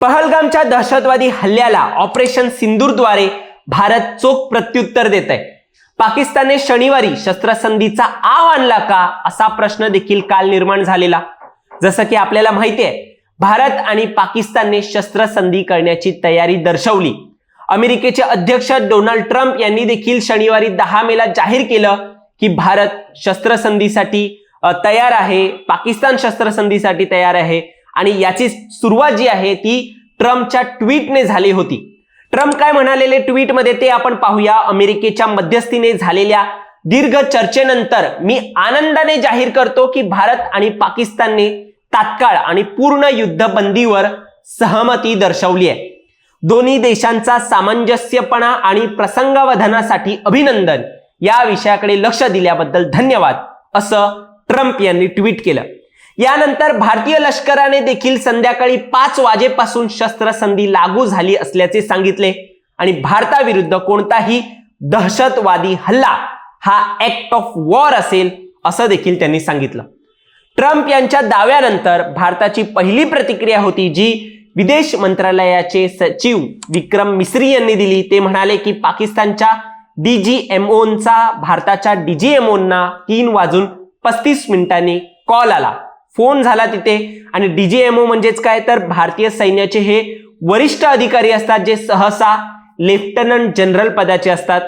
पहलगामच्या दहशतवादी हल्ल्याला ऑपरेशन सिंदूरद्वारे भारत चोख प्रत्युत्तर देत आहे पाकिस्तानने शनिवारी शस्त्रसंधीचा आव आणला का असा प्रश्न देखील काल निर्माण झालेला. जसं की आपल्याला माहिती आहे भारत आणि पाकिस्तानने शस्त्रसंधी करण्याची तयारी दर्शवली. अमेरिकेचे अध्यक्ष डोनाल्ड ट्रम्प यांनी देखील शनिवारी दहा मेला जाहीर केलं की भारत शस्त्रसंधीसाठी तयार आहे पाकिस्तान शस्त्रसंधीसाठी तयार आहे. आणि याची सुरुवात जी आहे ती ट्रम्पच्या ट्विटने झाली होती. ट्रम्प काय म्हणालेले ट्विटमध्ये ते आपण पाहूया. अमेरिकेच्या मध्यस्थीने झालेल्या दीर्घ चर्चेनंतर मी आनंदाने जाहीर करतो की भारत आणि पाकिस्तानने तात्काळ आणि पूर्ण युद्धबंदीवर सहमती दर्शवली आहे. दोन्ही देशांचा सामंजस्यपणा आणि प्रसंगावधानासाठी अभिनंदन या विषयाकडे लक्ष दिल्याबद्दल धन्यवाद असं ट्रम्प यांनी ट्विट केलं. यानंतर भारतीय लष्कराने देखील संध्याकाळी पाच वाजेपासून शस्त्रसंधी लागू झाली असल्याचे सांगितले. आणि भारताविरुद्ध कोणताही दहशतवादी हल्ला हा ऍक्ट ऑफ वॉर असेल असं देखील त्यांनी सांगितलं. ट्रम्प यांच्या दाव्यानंतर भारताची पहिली प्रतिक्रिया होती जी विदेश मंत्रालयाचे सचिव विक्रम मिस्री यांनी दिली. ते म्हणाले की पाकिस्तानच्या डीजीएमओचा भारताच्या डीजीएमओना तीन वाजून पस्तीस मिनिटांनी कॉल आला. फोन झाला तिथे. आणि डीजीएमओ म्हणजेच काय? तर भारतीय सैन्याचे हे वरिष्ठ अधिकारी असतात जे सहसा लेफ्टनंट जनरल पदाचे असतात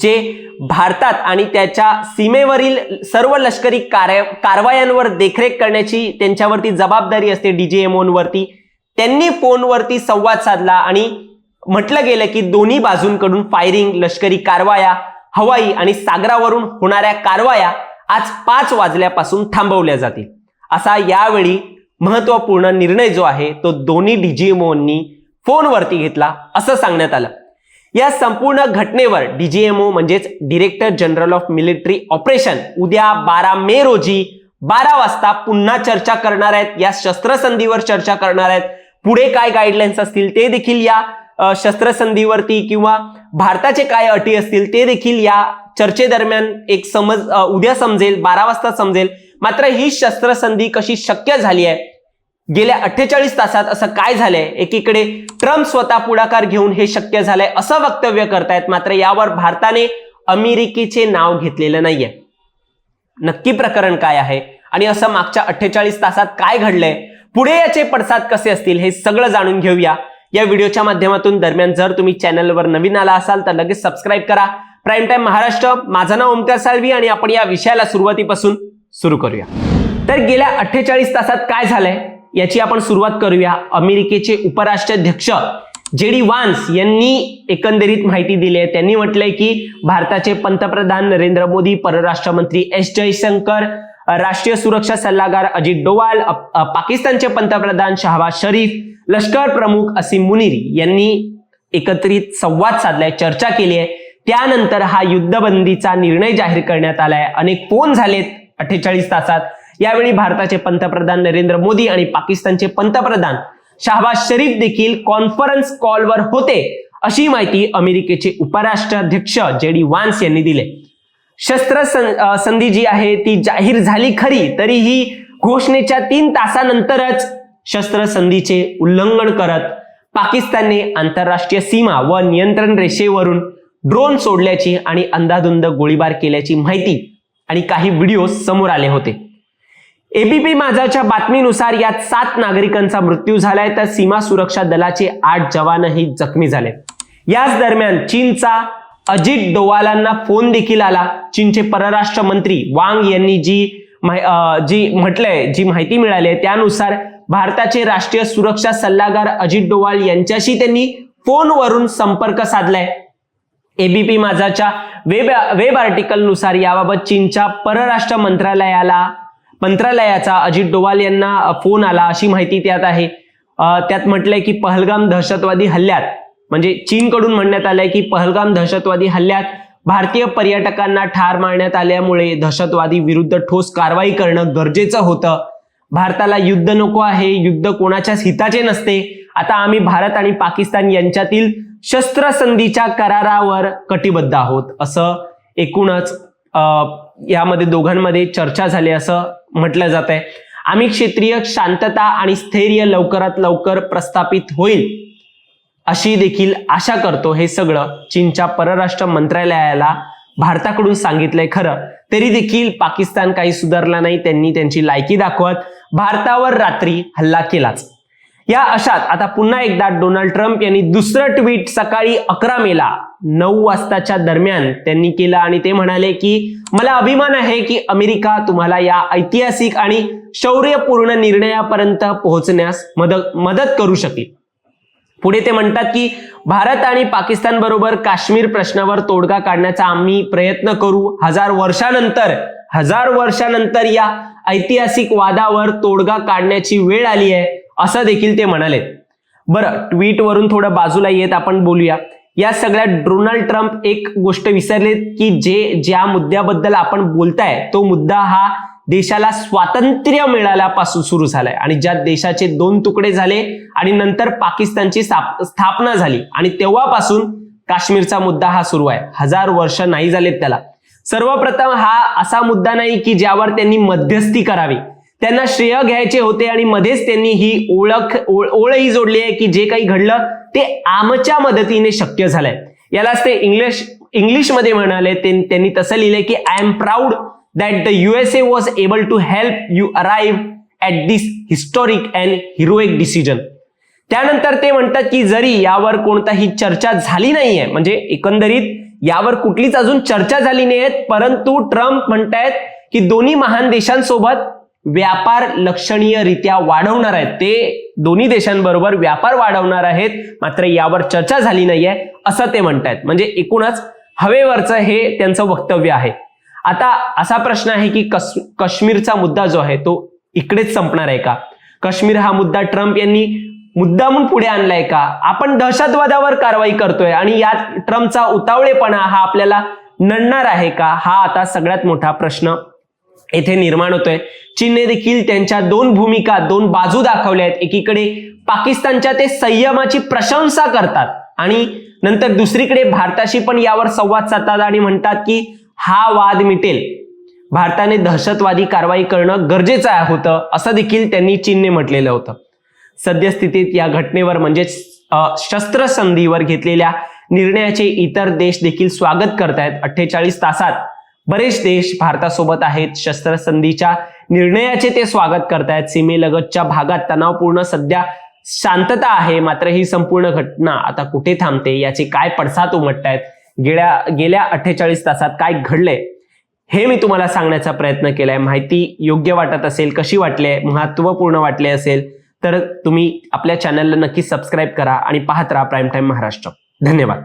जे भारतात आणि त्याच्या सीमेवरील सर्व लष्करी कार्य कारवायांवर देखरेख करण्याची त्यांच्यावरती जबाबदारी असते डीजीएमओवरती त्यांनी फोनवरती संवाद साधला आणि म्हटलं गेलं की दोन्ही बाजूंकडून फायरिंग लष्करी कारवाया हवाई आणि सागरावरून होणाऱ्या कारवाया आज पाच वाजल्यापासून थांबवल्या जातील. असा यावेळी महत्त्वपूर्ण निर्णय जो आहे तो दोन्ही डीजीएमओनी फोनवरती घेतला असं सांगण्यात आलं. या संपूर्ण घटनेवर डीजीएमओ म्हणजेच director general of military operation उद्या बारा मे रोजी बारा वाजता पुन्हा चर्चा करणार आहेत. या शस्त्रसंधीवर चर्चा करणार आहेत. पुढे काय गाईडलाईन्स असतील ते देखील या शस्त्रसंधीवरती किंवा भारताचे काय अटी असतील ते देखील या चर्चेदरम्यान एक समज उद्या समजेल बारा वाजता समजेल. मात्र ही शस्त्रसंधी कशी शक्य झाली आहे? गेल्या अठ्ठेचाळीस तासात असं काय झालंय? एकीकडे ट्रम्प स्वतः पुढाकार घेऊन हे शक्य झालंय असं वक्तव्य करतायत मात्र यावर भारताने अमेरिकेचे नाव घेतलेलं नाहीये. नक्की प्रकरण काय आहे? आणि असं मागच्या अठ्ठेचाळीस तासात काय घडलंय? पुढे याचे पडसाद कसे असतील हे सगळं जाणून घेऊया. या व्हिडिओच्या माध्यमातून दरम्यान जर तुम्ही चॅनलवर नवीन आला असाल तर लगेच सबस्क्राईब करा. प्राईम टाईम महाराष्ट्र माझं नाव ओमकार साळवी आणि आपण या विषयाला सुरुवातीपासून सुरू करूया. तर गेल्या अठ्ठेचाळीस तासात काय झालंय? याची आपण सुरुवात करूया. अमेरिकेचे उपराष्ट्राध्यक्ष जे डी वान्स यांनी एकंदरीत माहिती दिली आहे. त्यांनी म्हटलंय की भारताचे पंतप्रधान नरेंद्र मोदी परराष्ट्र मंत्री एस जयशंकर राष्ट्रीय सुरक्षा सल्लागार अजित डोवाल पाकिस्तानचे पंतप्रधान शहबाज शरीफ लष्कर प्रमुख असीम मुनीर यांनी एकत्रित संवाद साधलाय चर्चा केली आहे. त्यानंतर हा युद्धबंदीचा निर्णय जाहीर करण्यात आलाय. अनेक फोन झालेत. अठ्ठेचाळीस तासात. यावेळी भारताचे पंतप्रधान नरेंद्र मोदी आणि पाकिस्तानचे पंतप्रधान शाहबाज शरीफ देखील कॉन्फरन्स कॉलवर होते अशी माहिती अमेरिकेचे उपराष्ट्राध्यक्ष जे डी वान्स यांनी दिले. शस्त्र संधी जी आहे ती जाहीर झाली खरी तरीही घोषणेच्या तीन तासानंतरच शस्त्रसंधीचे उल्लंघन करत पाकिस्तानने आंतरराष्ट्रीय सीमा व नियंत्रण रेषेवरून ड्रोन सोडल्याची आणि अंधाधुंद गोळीबार केल्याची माहिती आणि काही व्हिडिओ समोर आले होते. एबीपी माझाच्या बातमीनुसार यात सात नागरिकांचा मृत्यू झालाय तर सीमा सुरक्षा दलाचे आठ जवानही जखमी झाले. याच दरम्यान चीनचा अजित डोवालांना फोन देखील आला. चीनचे परराष्ट्र मंत्री वांग यांनी जी जी म्हटलंय जी माहिती मिळाली आहे त्यानुसार भारताचे राष्ट्रीय सुरक्षा सल्लागार अजित डोवाल यांच्याशी त्यांनी फोनवरून संपर्क साधलाय. एबीपी माझाच्या वेब वेब आर्टिकलनुसार याबाबत चीनच्या परराष्ट्र मंत्रालयाला मंत्रालयाचा अजित डोवाल यांना फोन आला अशी माहिती त्यात आहे. त्यात म्हटलंय की पहलगाम दहशतवादी हल्ल्यात म्हणजे चीनकडून म्हणण्यात आलंय की पहलगाम दहशतवादी हल्ल्यात भारतीय पर्यटकांना ठार मारण्यात आल्यामुळे दहशतवादी विरुद्ध ठोस कारवाई करणं गरजेचं होतं. भारताला युद्ध नको आहे युद्ध कोणाच्याच हिताचे नसते. आता आम्ही भारत आणि पाकिस्तान यांच्यातील शस्त्रसंधीच्या करारावर कटिबद्ध आहोत असं एकूणच यामध्ये दोघांमध्ये चर्चा झाली असं म्हटलं जात आहे आम्ही क्षेत्रीय शांतता आणि स्थैर्य लवकरात लवकर प्रस्थापित होईल अशी देखील आशा करतो. हे सगळं चीनच्या परराष्ट्र मंत्रालयाला भारताकडून सांगितलंय खरं. तरी देखील पाकिस्तान काही सुधारला नाही त्यांनी त्यांची लायकी दाखवत भारतावर रात्री हल्ला केलाच. या अशात आता पुन्हा एकदा डोनाल्ड ट्रम्प यांनी दुसरं ट्विट सकाळी अकरा मेला नऊ वाजताच्या दरम्यान त्यांनी केलं आणि ते म्हणाले की मला अभिमान आहे की अमेरिका तुम्हाला या ऐतिहासिक आणि शौर्यपूर्ण निर्णयापर्यंत पोहोचण्यास मदत मदत करू शकेल. पुढे ते म्हणतात की भारत आणि पाकिस्तान बरोबर काश्मीर प्रश्नावर तोडगा काढण्याचा आम्ही प्रयत्न करू. हजार वर्षानंतर हजार वर्षानंतर या ऐतिहासिक वादावर तोडगा काढण्याची वेळ आली आहे. असं देखील ते म्हणाले बरं ट्विटवरून थोडं बाजूला येत आपण बोलूया. या सगळ्या डोनाल्ड ट्रम्प एक गोष्ट विसरले की जे ज्या मुद्द्याबद्दल आपण बोलताय तो मुद्दा हा देशाला स्वातंत्र्य मिळाल्यापासून सुरू झालाय. आणि ज्या देशाचे दोन तुकडे झाले आणि नंतर पाकिस्तानची स्थापना झाली. आणि तेव्हापासून काश्मीरचा मुद्दा हा सुरू आहे. हजार वर्ष नाही झालेत त्याला. सर्वप्रथम हा असा मुद्दा नाही की ज्यावर त्यांनी मध्यस्थी करावी. त्यांना श्रेय घ्यायचे होते आणि मध्येच त्यांनी ही ओळख ओळ- ओळही जोडली आहे की जे काही घडलं ते आमच्या मदतीने शक्य झालंय. यालाच ते इंग्लिश इंग्लिशमध्ये म्हणाले त्यांनी तसं लिहिलंय की I am proud that the USA was able to help you arrive at this historic and heroic decision त्यानंतर ते म्हणतात की जरी यावर कोणताही चर्चा झाली नाहीये म्हणजे एकंदरीत यावर कुठलीच अजून चर्चा झाली नाहीये परंतु ट्रम्प म्हणतायत की दोन्ही महान देशांसोबत व्यापार लक्षणीयरित्या वाढवणार आहेत. ते दोन्ही देशांबरोबर व्यापार वाढवणार आहेत. मात्र यावर चर्चा झाली नाहीये असं ते म्हणतायत. म्हणजे एकूणच हवेवरचं हे त्यांचं वक्तव्य आहे. आता असा प्रश्न आहे की कस काश्मीरचा मुद्दा जो आहे तो इकडेच संपणार आहे का? काश्मीर हा मुद्दा ट्रम्प यांनी मुद्दामून पुढे आणलाय का? आपण दहशतवादावर कारवाई करतोय आणि यात ट्रम्पचा उतावळेपणा हा आपल्याला नडणार आहे का? हा आता सगळ्यात मोठा प्रश्न येथे निर्माण होतोय. चीनने देखील त्यांच्या दोन भूमिका दोन बाजू दाखवल्या आहेत. एकीकडे पाकिस्तानच्या ते संयमाची प्रशंसा करतात आणि नंतर दुसरीकडे भारताशी पण यावर संवाद साधतात आणि म्हणतात की हा वाद मिटेल. भारताने दहशतवादी कारवाई करणं गरजेचं होतं असं देखील त्यांनी चीनने म्हटलेलं होतं. सद्यस्थितीत या घटनेवर म्हणजेच शस्त्रसंधीवर घेतलेल्या निर्णयाचे इतर देश देखील स्वागत करतायत. अठ्ठेचाळीस तासात बरेच देश भारतासोबत आहेत. शस्त्रसंधीच्या निर्णयाचे ते स्वागत करतायत. सीमेलगतच्या भागात तणावपूर्ण सध्या शांतता आहे. मात्र ही संपूर्ण घटना आता कुठे थांबते? याचे काय पडसाद उमटतायत? गेल्या गेल्या अठ्ठेचाळीस तासात काय घडलंय? हे मी तुम्हाला सांगण्याचा प्रयत्न केलाय. माहिती योग्य वाटत असेल कशी वाटली आहे महत्त्वपूर्ण वाटले असेल तर तुम्ही आपल्या चॅनलला नक्की सबस्क्राईब करा आणि पाहत राहा प्राईम टाईम महाराष्ट्र. धन्यवाद.